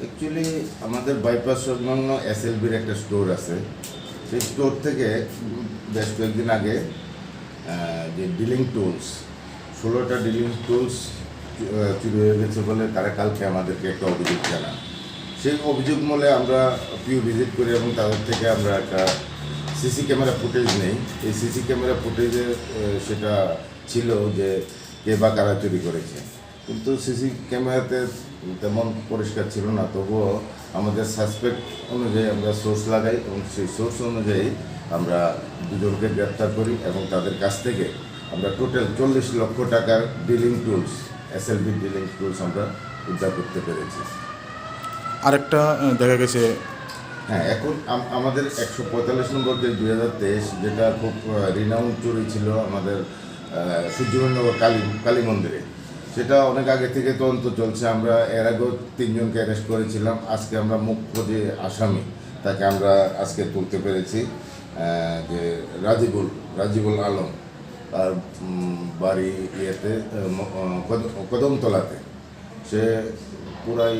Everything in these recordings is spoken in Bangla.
অ্যাকচুয়ালি আমাদের বাইপাস সংলগ্ন এসএলবির একটা স্টোর আছে। সেই স্টোর থেকে বেশ কয়েকদিন আগে যে ডিলিং টুলস ষোলোটা ডিলিং টুলস চুরি হয়ে গেছে বলে তারা কালকে আমাদেরকে একটা অভিযোগ জানান সেই অভিযোগ মূলে আমরা পিউ ভিজিট করি এবং তাদের থেকে আমরা একটা সিসি ক্যামেরা ফুটেজ নেই। এই সিসি ক্যামেরা ফুটেজে সেটা ছিল যে কে বা কারা চুরি করেছে। কিন্তু সিসি ক্যামেরাতে তেমন পরিষ্কার ছিল না তবুও আমাদের সাসপেক্ট অনুযায়ী আমরা সোর্স লাগাই এবং সেই সোর্স অনুযায়ী আমরা দুজনকে গ্রেপ্তার করি এবং তাদের কাছ থেকে আমরা টোটাল চল্লিশ লক্ষ টাকার dealing tools S SLB dealing tools আমরা উদ্ধার করতে পেরেছি। আরেকটা দেখা গেছে। হ্যাঁ এখন আমাদের একশো পঁয়তাল্লিশ নম্বর যে দুই হাজার তেইশ যেটা খুব রিনাউন্ড চুরি ছিল আমাদের সূর্যনগর কালী কালী মন্দিরে। সেটা অনেক আগে থেকে তদন্ত চলছে। আমরা এর আগেও তিনজনকে অ্যারেস্ট করেছিলাম। আজকে আমরা মুখ্য যে আসামি, তাকে আমরা আজকে তুলতে পেরেছি যে রাজিবুল রাজিবুল আলম। তার বাড়ি ইয়েতে কদমতলাতে। সে পুরাই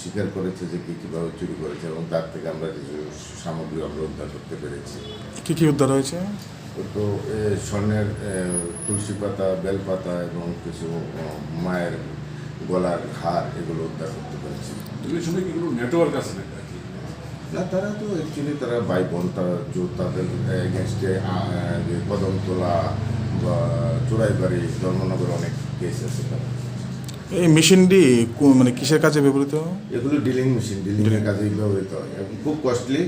স্বীকার করেছে যে কী কীভাবে চুরি করেছে এবং তার থেকে আমরা কিছু সামগ্রী আমরা উদ্ধার করতে পেরেছি। কী কী উদ্ধার হয়েছে? তো এ, স্বর্ণের তুলসী পাতা বেলপাতা এবং কিছু মায়ের গলার হার এগুলো উদ্ধার করতে পেরেছি। এগুলোর সঙ্গে কি নেটওয়ার্ক আছে কি না তারা তো অ্যাকচুয়ালি তারা বাই বোন তারা তাদের এগেনস্টে যে কদমতলা বা চোরাইবাড়ি ধর্মনগর অনেক কেস আছে তারা এই মেশিনটি মানে কিসের কাজে ব্যবহৃত? এগুলো ডিলিং মেশিন ডিলিংয়ের কাজে ব্যবহৃত হয়। এবং খুব কস্টলি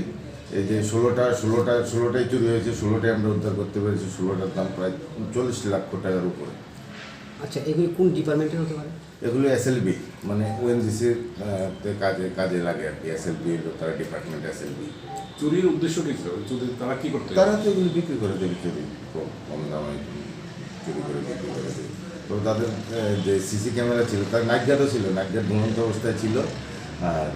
এই যে ষোলোটা ষোলোটা ষোলোটাই চুরি হয়েছে ষোলোটাই আমরা উদ্ধার করতে পেরেছি ষোলোটার দাম প্রায় চল্লিশ লক্ষ টাকার উপরে। আচ্ছা এগুলি কোন ডিপার্টমেন্টের হতে পারে? এগুলো এসএলবি মানে ওএনজিসির কাজে কাজে লাগে আর কি এসএলবি তারা ডিপার্টমেন্ট এসএলবি চুরির উদ্দেশ্য কি ছিল? চুরি তারা কি করতে? তারা তো এগুলো বিক্রি করে দেবে চুরি কম দামে চুরি করে বিক্রি করে দেবে তো তাদের যে সিসি ক্যামেরা ছিল তার নাইট গার্ডও ছিল নাইট গার্ড ঘুমন্ত অবস্থায় ছিল আর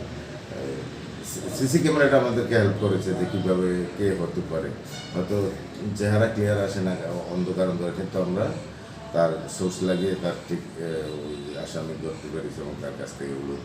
সিসি ক্যামেরাটা আমাদেরকে হেল্প করেছে যে কীভাবে কে হতে পারে। হয়তো চেহারা ক্লিয়ার আসে না, অন্ধকার অন্ধকার, কিন্তু আমরা তার সোর্স লাগিয়ে তার ঠিক ওই আসামি ধরতে পেরেছি এবং তার কাছ থেকে ওগুলো